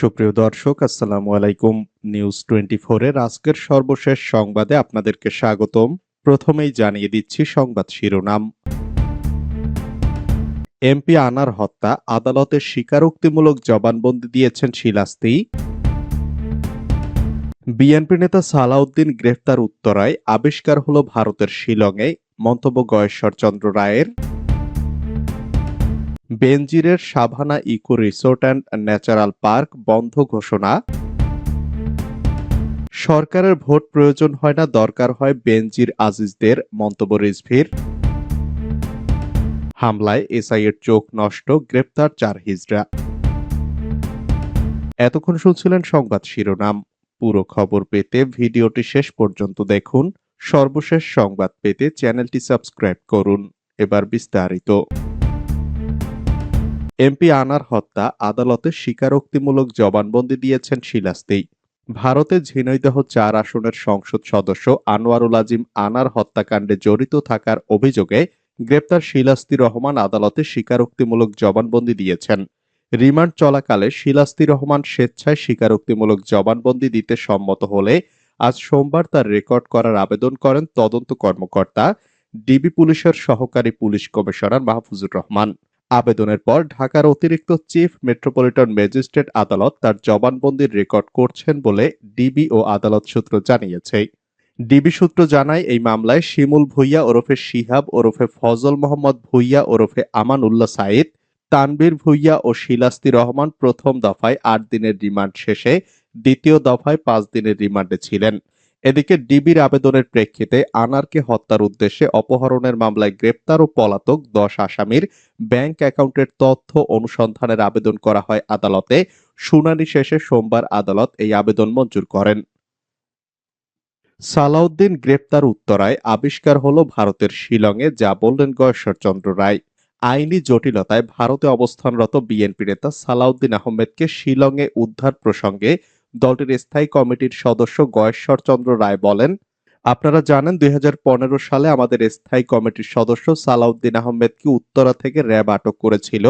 সুপ্রিয় দর্শক, আসসালামু আলাইকুম। নিউজ টোয়েন্টি এর আজকের সর্বশেষ সংবাদে আপনাদেরকে স্বাগতম। প্রথমেই জানিয়ে দিচ্ছি সংবাদ শিরোনাম। এমপি আনার হত্যা, আদালতে স্বীকারোক্তিমূলক জবানবন্দি দিয়েছেন শিলাস্তি বিএনপি নেতা সালাউদ্দিন গ্রেফতার উত্তরায় আবিষ্কার হল ভারতের শিলংয়ে, মন্তব্য গয়েশ্বর চন্দ্র রায়ের। বেনজিরের Savanna eco resort and natural park বন্ধ ঘোষণা। সরকারের ভোট প্রয়োজন হয় না, দরকার হয় বেনজির আজিজদের, মন্তব্য রিজভির। হামলায় এসআইয়ের চোখ নষ্ট, গ্রেপ্তার চার হিজড়া। এতক্ষণ শুনছিলেন সংবাদ শিরোনাম। পুরো খবর পেতে ভিডিওটি শেষ পর্যন্ত দেখুন। সর্বশেষ সংবাদ পেতে চ্যানেলটি সাবস্ক্রাইব করুন। এবার বিস্তারিত। এমপি আনার হত্যা আদালতে স্বীকারোক্তিমূলক জবানবন্দি দিয়েছেন শিলাস্তি ভারতে ঝিনাইদহ চার আসনের সংসদ সদস্য আনোয়ারুল আজিম আনার হত্যাকাণ্ডে জড়িত থাকার অভিযোগে গ্রেপ্তার শিলাস্তি রহমান আদালতে স্বীকারোক্তিমূলক জবানবন্দি দিয়েছেন। রিমান্ড চলাকালে শিলাস্তি রহমান স্বেচ্ছায় স্বীকারোক্তিমূলক জবানবন্দি দিতে সম্মত হলে আজ সোমবার তার রেকর্ড করার আবেদন করেন তদন্ত কর্মকর্তা, ডিবি পুলিশের সহকারী পুলিশ কমিশনার মাহফুজুর রহমান। আবেদনের পর ঢাকার অতিরিক্ত চিফ মেট্রোপলিটন ম্যাজিস্ট্রেট আদালত তার জবানবন্দির রেকর্ড করছেন বলে ডিবি ও আদালত সূত্র জানিয়েছে। ডিবি সূত্র জানায়, এই মামলায় শিমুল ভুইয়া ওরফে শিহাব ওরফে ফজল মোহাম্মদ ভুইয়া ওরফে আমান উল্লাহ সাইদ তানবীর ভুইয়া ও শিলাস্তি রহমান প্রথম দফায় আট দিনের রিমান্ড শেষে দ্বিতীয় দফায় পাঁচ দিনের রিমান্ডে ছিলেন। এদিকে ডিবির আবেদনের প্রেক্ষিতে আনারকে হত্যার উদ্দেশ্যে অপহরণের মামলায় গ্রেপ্তার ও পলাতক দশ আসামির ব্যাংক অ্যাকাউন্টের তথ্য অনুসন্ধানের আবেদন করা হয় আদালতে। শুনানি শেষে সোমবার আদালত এই আবেদন মঞ্জুর করেন। সালাউদ্দিন গ্রেপ্তার উত্তরায় আবিষ্কার হলো ভারতের শিলংয়ে, যা বললেন গয়েশ্বরচন্দ্র রায়। আইনি জটিলতায় ভারতে অবস্থানরত বিএনপি নেতা সালাউদ্দিন আহমেদকে শিলংয়ে উদ্ধার প্রসঙ্গে দলটির স্থায়ী কমিটির সদস্য গয়েশ্বর চন্দ্র রায় বলেন, আপনারা জানেন দুই হাজার পনেরো সালে আমাদের স্থায়ী কমিটির সদস্য সালাউদ্দিন আহমেদকে উত্তরা থেকে র্যাব আটক করেছিল।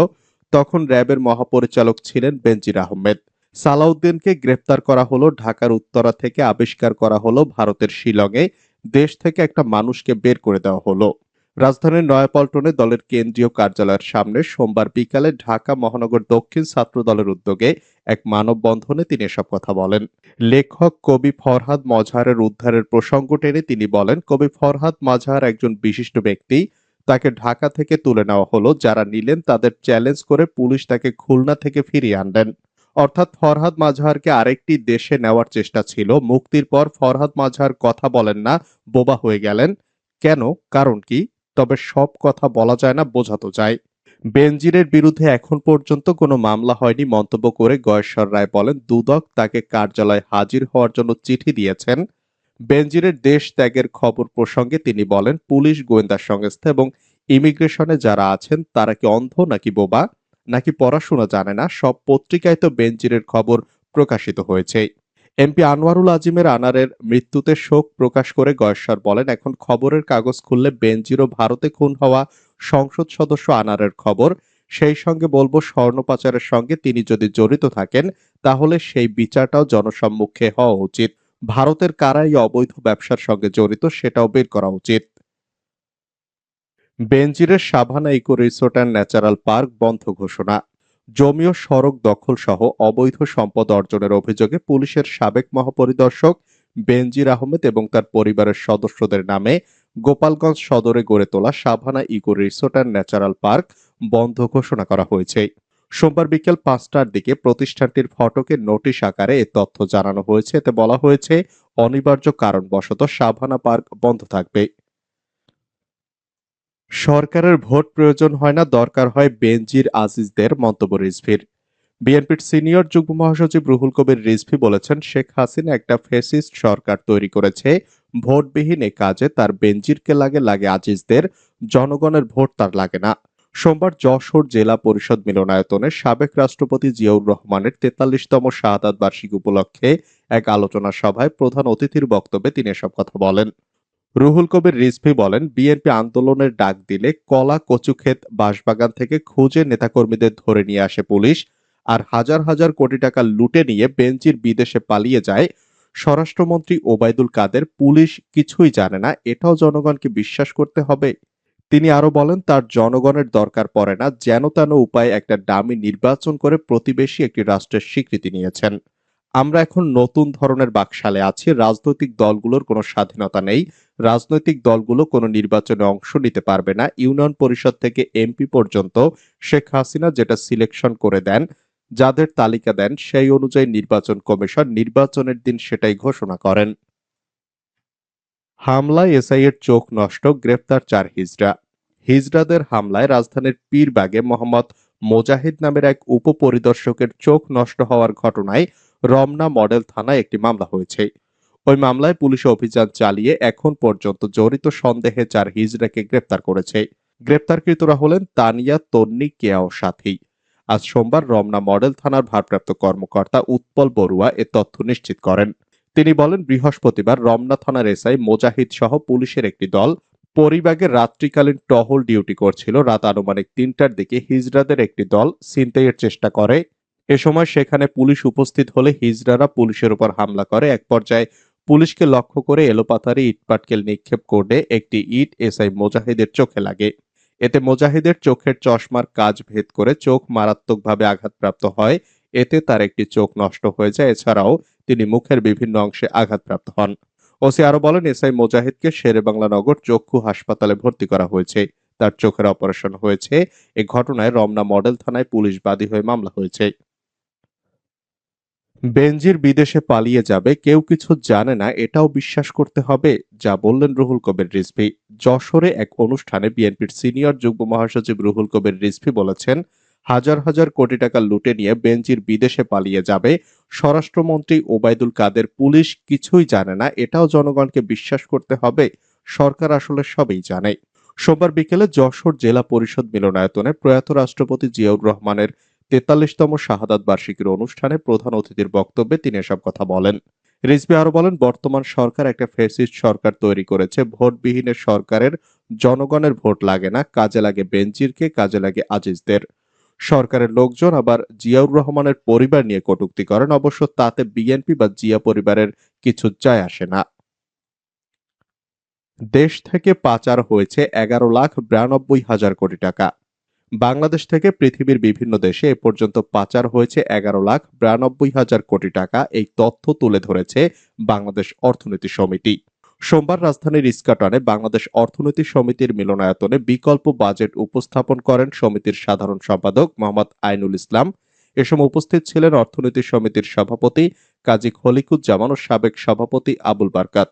তখন র্যাবের মহাপরিচালক ছিলেন বেনজির আহমেদ। সালাউদ্দিনকে গ্রেপ্তার করা হলো, ঢাকার উত্তরা থেকে আবিষ্কার করা হলো ভারতের শিলংয়ে। দেশ থেকে একটা মানুষকে বের করে দেওয়া হলো। রাজধানীর নয়াপল্টনে দলের কেন্দ্রীয় কার্যালয়ের সামনে সোমবার বিকালে ঢাকা মহানগর দক্ষিণ ছাত্র দলের উদ্যোগে এক মানববন্ধনে তিনি এসব কথা বলেন। লেখক কবি ফরহাদ মজহারের উদ্ধারের প্রসঙ্গ টেনে তিনি বলেন, কবি ফরহাদ মজহার একজন বিশিষ্ট ব্যক্তি। তাকে ঢাকা থেকে তুলে নেওয়া হলো। যারা নিলেন তাদের চ্যালেঞ্জ করে পুলিশ তাকে খুলনা থেকে ফিরিয়ে আনলেন। অর্থাৎ ফরহাদ মাঝহারকে আরেকটি দেশে নেওয়ার চেষ্টা ছিল। মুক্তির পর ফরহাদ মাঝহার কথা বলেন না, বোবা হয়ে গেলেন। কেন? কারণ কি? তবে সব কথা বলা যায় না বোঝাতো যায়। বেনজিরের বিরুদ্ধে এখন পর্যন্ত কোনো মামলা হয়নি, মন্তব্য করে গয়েশ্বর রায় বলেন, দুদক তাকে কার্যালয়ে হাজির হওয়ার জন্য চিঠি দিয়েছেন। বেনজিরের দেশ ত্যাগের খবর প্রসঙ্গে তিনি বলেন, পুলিশ গোয়েন্দা সংস্থা এবং ইমিগ্রেশনে যারা আছেন, তারা কি অন্ধ নাকি বোবা? নাকি পড়াশোনা জানে না? সব পত্রিকায় তো বেনজিরের খবর প্রকাশিত হয়েছে। এমপি আনোয়ারুল আজিমের আনারের মৃত্যুতে শোক প্রকাশ করে গয়েশ্বর বলেন, এখন খবরের কাগজ খুললে বেনজিরও ভারতে খুন হওয়া সংসদ সদস্য আনারের খবর। সেই সঙ্গে বলব, স্বর্ণ পাচারের সঙ্গে তিনি যদি জড়িত থাকেন, তাহলে সেই বিচারটাও জনসম্মুখে হওয়া উচিত। ভারতের কারা এই অবৈধ ব্যবসার সঙ্গে জড়িত, সেটাও বের করা উচিত। বেনজিরের Savanna eco resort and natural park বন্ধ ঘোষণা। জমি ও সড়ক দখল সহ অবৈধ সম্পদ অর্জনের অভিযোগে পুলিশের সাবেক মহাপরিদর্শক বেনজির আহমেদ এবং তার পরিবারের সদস্যদের নামে গোপালগঞ্জ সদরে গড়ে তোলা Savanna Eco Resort and Natural Park বন্ধ ঘোষণা করা হয়েছে। সোমবার বিকেল পাঁচটার দিকে প্রতিষ্ঠানটির ফটকে নোটিশ আকারে এ তথ্য জানানো হয়েছে। এতে বলা হয়েছে, অনিবার্য কারণবশত সাভানা পার্ক বন্ধ থাকবে। সরকারের ভোট প্রয়োজন হয় না, দরকার হয় বেনজির আজিজদের মন্তব্য রিজভির। বিএনপির সিনিয়র যুগ্ম মহাসচিব রুহুল কবির রিজভি বলেছেন, শেখ হাসিনা একটা ফেসিস্ট সরকার তৈরি করেছে, ভোটবিহীন এ কাজে তার বেনজিরকে লাগে লাগে আজিজদের, জনগণের ভোট তার লাগে না। সোমবার যশোর জেলা পরিষদ মিলনায়তনে সাবেক রাষ্ট্রপতি জিয়াউর রহমানের তেতাল্লিশতম শাহাদাত বার্ষিকী উপলক্ষে এক আলোচনা সভায় প্রধান অতিথির বক্তব্যে তিনি এসব কথা বলেন। রুহুল কবির রিজভি বলেন, বিএনপি আন্দোলনের ডাক দিলে কলা কচুক্ষেত বাঁশবাগান থেকে খুঁজে নেতাকর্মীদের ধরে নিয়ে আসে পুলিশ আর হাজার হাজার কোটি টাকা লুটে নিয়ে বেঞ্চির বিদেশে পালিয়ে যায়। স্বরাষ্ট্রমন্ত্রী ওবায়দুল কাদের, পুলিশ কিছুই জানে না, এটাও জনগণকে বিশ্বাস করতে হবে। তিনি আরও বলেন, তার জনগণের দরকার পড়ে না, যেন তেন উপায়ে একটা ডামি নির্বাচন করে প্রতিবেশী একটি রাষ্ট্রের স্বীকৃতি নিয়েছেন। আমরা এখন নতুন ধরনের বাকশালে আছি, রাজনৈতিক দলগুলোর কোনো স্বাধীনতা নেই। রাজনৈতিক দলগুলো কোনো নির্বাচনে অংশ নিতে পারবে না। ইউনিয়ন পরিষদ থেকে এমপি পর্যন্ত শেখ হাসিনা যেটা সিলেকশন করে দেন, যাদের তালিকা দেন, সেই অনুযায়ী নির্বাচন কমিশন নির্বাচনের দিন সেটাই ঘোষণা করেন। হামলায় এসআইয়ের চোখ নষ্ট গ্রেফতার চার হিজড়া। হিজড়াদের হামলায় রাজধানীর পীরবাগে মোহাম্মদ মোজাহিদ নামের এক উপপরিদর্শকের চোখ নষ্ট হওয়ার ঘটনায় রমনা মডেল থানায় একটি মামলা হয়েছে। ওই মামলায় পুলিশ অভিযান চালিয়ে এখন পর্যন্ত জড়িত সন্দেহে চার হিজড়াকে গ্রেপ্তার করেছে। গ্রেপ্তারকৃতরা হলেন তানিয়া, তন্নি, কেয়া ও সাথী। আজ সোমবার রমনা মডেল থানার ভারপ্রাপ্ত কর্মকর্তা উৎপল বড়ুয়া এ তথ্য নিশ্চিত করেন। তিনি বলেন, বৃহস্পতিবার রমনা থানার এসআই মোজাহিদ সহ পুলিশের একটি দল পরিবাগে রাত্রিকালীন টহল ডিউটি করছিল। রাত আনুমানিক তিনটার দিকে হিজড়াদের একটি দল ছিনতাইয়ের চেষ্টা করে। এ সময় সেখানে পুলিশ উপস্থিত হলে হিজড়ারা পুলিশের উপর হামলা করে। এক পর্যায়ে পুলিশকে লক্ষ্য করে এলোপাথারি ইটপাটকেল নিক্ষেপ করে একটি ইট এসআই মোজাহিদের চোখে লাগে। এতে মোজাহিদের চোখের চশমার কাজ ভেদ করে চোখ মারাত্মকভাবে আঘাতপ্রাপ্ত হয়। এতে তার একটি চোখ নষ্ট হয়ে যায়। এছাড়াও তিনি মুখের বিভিন্ন অংশে আঘাতপ্রাপ্ত হন। ওসি আরও বলেন, এসআই মোজাহিদকে শেরেবাংলা নগর চক্ষু হাসপাতালে ভর্তি করা হয়েছে। তার চোখের অপারেশন হয়েছে। এ ঘটনায় রমনা মডেল থানায় পুলিশ বাদী হয়ে মামলা হয়েছে। বেনজির বিদেশে পালিয়ে যাবে, কেউ কিছু জানে না, এটাও বিশ্বাস করতে হবে, যা বললেন রুহুল কবির রিজভি। যশোরে এক অনুষ্ঠানে বিএনপির সিনিয়র যুগ্ম মহাসচিব রুহুল কবির রিজভি বলেছেন, হাজার হাজার কোটি টাকা লুটে নিয়ে বেনজির বিদেশে পালিয়ে যাবে। স্বরাষ্ট্রমন্ত্রী ওবায়দুল কাদের, পুলিশ কিছুই জানে না, এটাও জনগণকে বিশ্বাস করতে হবে, সরকার আসলে সবই জানে। সোমবার বিকেলে যশোর জেলা পরিষদ মিলনায়তনে প্রয়াত রাষ্ট্রপতি জিয়াউর রহমানের তেতাল্লিশতম শাহাদাত বার্ষিকীর অনুষ্ঠানে প্রধান অতিথির বক্তব্যে তিনি এসব কথা বলেন। রিজভি আরও বলেন, বর্তমান সরকার একটা ফেসিস্ট সরকার তৈরি করেছে। ভোটবিহীনের সরকারের জনগণের ভোট লাগে না, কাজে লাগে বেনজিরকে কাজে লাগে আজিজদের। সরকারের লোকজন আবার জিয়াউর রহমানের পরিবার নিয়ে কটূক্তি করেন, অবশ্য তাতে বিএনপি বা জিয়া পরিবারের কিছু যায় আসে না। দেশ থেকে পাচার হয়েছে এগারো লাখ বিরানব্বই হাজার কোটি টাকা। বাংলাদেশ থেকে পৃথিবীর বিভিন্ন দেশে এ পর্যন্ত পাচার হয়েছে এগারো লাখ বিরানব্বই হাজার কোটি টাকা। এই তথ্য তুলে ধরেছে বাংলাদেশ অর্থনীতি সমিতি। সোমবার রাজধানীর ইস্কাটনে বাংলাদেশ অর্থনীতি সমিতির মিলনায়তনে বিকল্প বাজেট উপস্থাপন করেন সমিতির সাধারণ সম্পাদক মোহাম্মদ আইনুল ইসলাম। এ সময় উপস্থিত ছিলেন অর্থনীতি সমিতির সভাপতি কাজী খলিকুজ্জামান ও সাবেক সভাপতি আবুল বারকাত।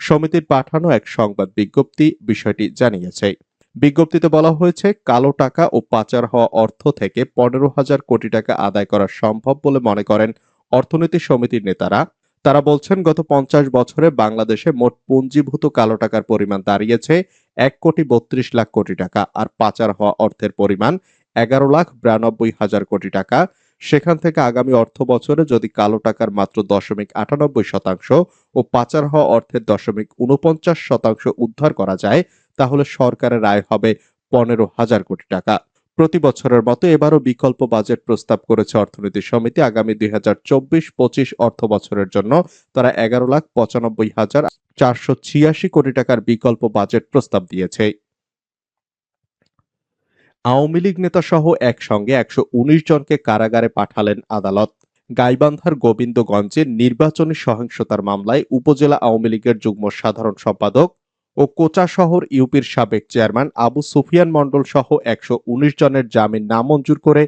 সমিতির পাঠানো এক সংবাদ বিজ্ঞপ্তি বিষয়টি জানিয়েছে। বিজ্ঞপ্তিতে বলা হয়েছে, কালো টাকা ও পাচার হওয়া অর্থ থেকে পনেরো হাজার কোটি টাকা আদায় করা সম্ভব বলে মনে করেন অর্থনীতি সমিতির নেতারা। তারা বলছেন, গত পঞ্চাশ বছরে বাংলাদেশে মোট পুঞ্জীভূত কালো টাকার পরিমাণ দাঁড়িয়েছে এক কোটি বত্রিশ লাখ কোটি টাকা আর পাচার হওয়া অর্থের পরিমাণ এগারো লাখ বিরানব্বই হাজার কোটি টাকা। সেখান থেকে আগামী অর্থ বছরে যদি কালো টাকার মাত্র দশমিক আটানব্বই শতাংশ ও পাচার হওয়া অর্থের দশমিক উনপঞ্চাশ শতাংশ উদ্ধার করা যায় তাহলে সরকারের আয় হবে পনেরো হাজার কোটি টাকা। প্রতি বছরের মতো এবারও বিকল্প বাজেট প্রস্তাব করেছে অর্থনীতি সমিতি। আগামী দুই হাজার চব্বিশ পঁচিশ অর্থ বছরের জন্য তারা এগারো লাখ পঁচানব্বই হাজার চারশো ছিয়াশি কোটি টাকার বিকল্প বাজেট প্রস্তাব দিয়েছে। আওয়ামী লীগ নেতা সহ একসঙ্গে একশো উনিশ জনকে কারাগারে পাঠালেন আদালত। গাইবান্ধার গোবিন্দগঞ্জে নির্বাচনী সহিংসতার মামলায় উপজেলা আওয়ামী লীগের যুগ্ম সাধারণ সম্পাদক ও কোচা শহর ইউপির সাবেক চেয়ারম্যান আবু সুফিয়ান মণ্ডল সহ একশো উনিশ জনের জামিন নামঞ্জুর করে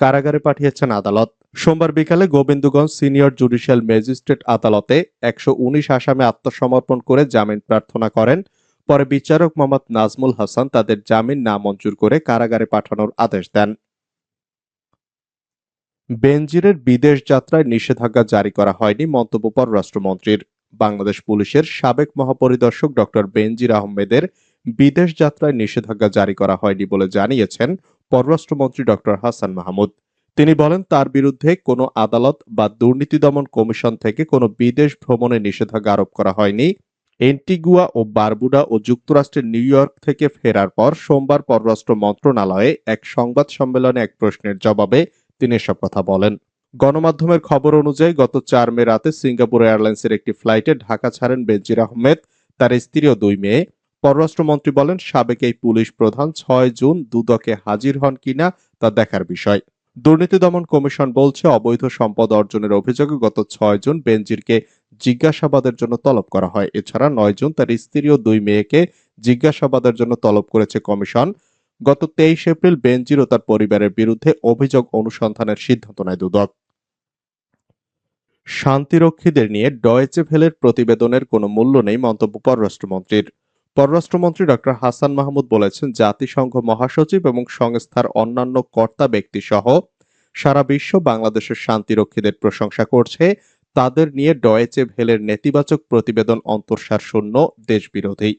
কারাগারে পাঠিয়েছেন আদালত। সোমবার বিকালে গোবিন্দগঞ্জ সিনিয়র জুডিশিয়াল ম্যাজিস্ট্রেট আদালতে একশো উনিশ আসামে আত্মসমর্পণ করে জামিন প্রার্থনা করেন। পরে বিচারক মোহাম্মদ নাজমুল হাসান তাদের জামিন নামঞ্জুর করে কারাগারে পাঠানোর আদেশ দেন। বেনজিরের বিদেশ যাত্রায় নিষেধাজ্ঞা জারি করা হয়নি মন্তব্য পররাষ্ট্রমন্ত্রীর। বাংলাদেশ পুলিশের সাবেক মহাপরিদর্শক ডক্টর বেনজির আহমেদের বিদেশ যাত্রায় নিষেধাজ্ঞা জারি করা হয়নি বলে জানিয়েছেন পররাষ্ট্রমন্ত্রী ডক্টর হাসান মাহমুদ। তিনি বলেন, তার বিরুদ্ধে কোনো আদালত বা দুর্নীতি দমন কমিশন থেকে কোনো বিদেশ ভ্রমণে নিষেধাজ্ঞা আরোপ করা হয়নি। এন্টিগুয়া ও বারবুডা ও যুক্তরাষ্ট্রের নিউ ইয়র্ক থেকে ফেরার পর সোমবার পররাষ্ট্র মন্ত্রণালয়ে এক সংবাদ সম্মেলনে এক প্রশ্নের জবাবে তিনি এসব কথা বলেন। গণমাধ্যমের খবর অনুযায়ী গত চার মে রাতে সিঙ্গাপুর এয়ারলাইন্সের একটি ফ্লাইটে ঢাকা ছাড়েন বেনজির আহমেদ, তার স্ত্রী ও দুই মেয়ে। পররাষ্ট্রমন্ত্রী বলেন, সাবেক এই পুলিশ প্রধান ছয় জুন দুদকে হাজির হন কিনা তা দেখার বিষয়। দুর্নীতি দমন কমিশন বলছে, অবৈধ সম্পদ অর্জনের অভিযোগে গত ছয় জুন বেনজিরকে জিজ্ঞাসাবাদের জন্য তলব করা হয়। এছাড়া নয় জুন তার স্ত্রী ও দুই মেয়েকে জিজ্ঞাসাবাদের জন্য তলব করেছে কমিশন। গত তেইশ এপ্রিল বেনজির ও তার পরিবারের বিরুদ্ধে অভিযোগ অনুসন্ধানের সিদ্ধান্ত নেয় দুদক। শান্তিরক্ষীদের নিয়ে ডয়েচে ভেলের প্রতিবেদনের কোনো মূল্য নেই মন্তব্য পররাষ্ট্রমন্ত্রীর। পররাষ্ট্রমন্ত্রী ডক্টর হাসান মাহমুদ বলেছেন, জাতিসংঘ মহাসচিব এবং সংস্থার অন্যান্য কর্তা ব্যক্তি সহ সারা বিশ্ব বাংলাদেশের শান্তিরক্ষীদের প্রশংসা করছে। তাদের নিয়ে ডয়েচে ভেলের নেতিবাচক প্রতিবেদন অন্তঃসার শূন্য, দেশবিরোধী।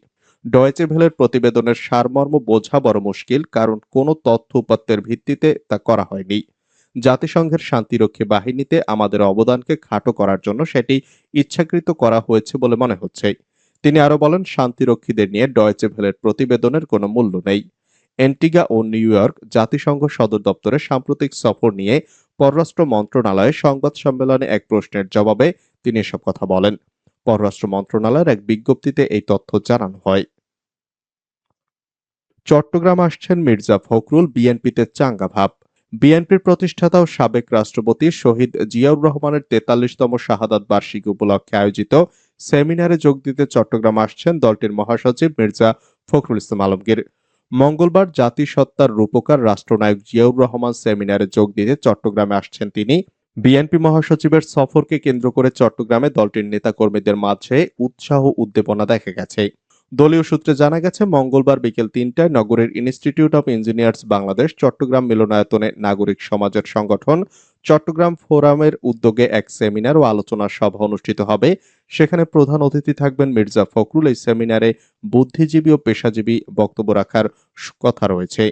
ডয়েচে ভেলের প্রতিবেদনের সারমর্ম বোঝা বড় মুশকিল, কারণ কোনো তথ্য উপাত্তের ভিত্তিতে তা করা হয়নি। জাতিসংঘের শান্তিরক্ষী বাহিনীতে আমাদের অবদানকে খাটো করার জন্য সেটি ইচ্ছাকৃত করা হয়েছে বলে মনে হচ্ছে। তিনি আরও বলেন, শান্তিরক্ষীদের নিয়ে ডয়েচে ভেলের প্রতিবেদনের কোনো মূল্য নেই। এন্টিগা ও নিউ ইয়র্ক জাতিসংঘ সদর দপ্তরের সাম্প্রতিক সফর নিয়ে পররাষ্ট্র মন্ত্রণালয়ে সংবাদ সম্মেলনে এক প্রশ্নের জবাবে তিনি এসব কথা বলেন। পররাষ্ট্র মন্ত্রণালয়ের এক বিজ্ঞপ্তিতে এই তথ্য জানানো হয়। চট্টগ্রাম আসছেন মির্জা ফখরুল, বিএনপিতে চাঙ্গা ভাব। বিএনপির প্রতিষ্ঠাতা ও সাবেক রাষ্ট্রপতি শহীদ জিয়াউর রহমানের তেতাল্লিশতম শাহাদাত বার্ষিকী উপলক্ষে আয়োজিত সেমিনারে যোগ দিতে চট্টগ্রাম আসছেন দলটির মহাসচিব মির্জা ফখরুল ইসলাম আলমগীর। মঙ্গলবার জাতিসত্তার রূপকার রাষ্ট্রনায়ক জিয়াউর রহমান সেমিনারে যোগ দিতে চট্টগ্রামে আসছেন তিনি। বিএনপি মহাসচিবের সফরকে কেন্দ্র করে চট্টগ্রামে দলটির নেতাকর্মীদের মাঝে উৎসাহ উদ্দীপনা দেখা গেছে। দলীয় সূত্রে জানা গেছে, মঙ্গলবার বিকেল তিনটায় নগরের institute of engineers Bangladesh Chittagong মিলনায়তনে নাগরিক সমাজের সংগঠন চট্টগ্রাম ফোরামের উদ্যোগে এক সেমিনার ও আলোচনা সভা অনুষ্ঠিত হবে। সেখানে প্রধান অতিথি থাকবেন মির্জা ফখরুল। এই সেমিনারে বুদ্ধিজীবী ও পেশাজীবী বক্তব্য রাখার কথা রয়েছে।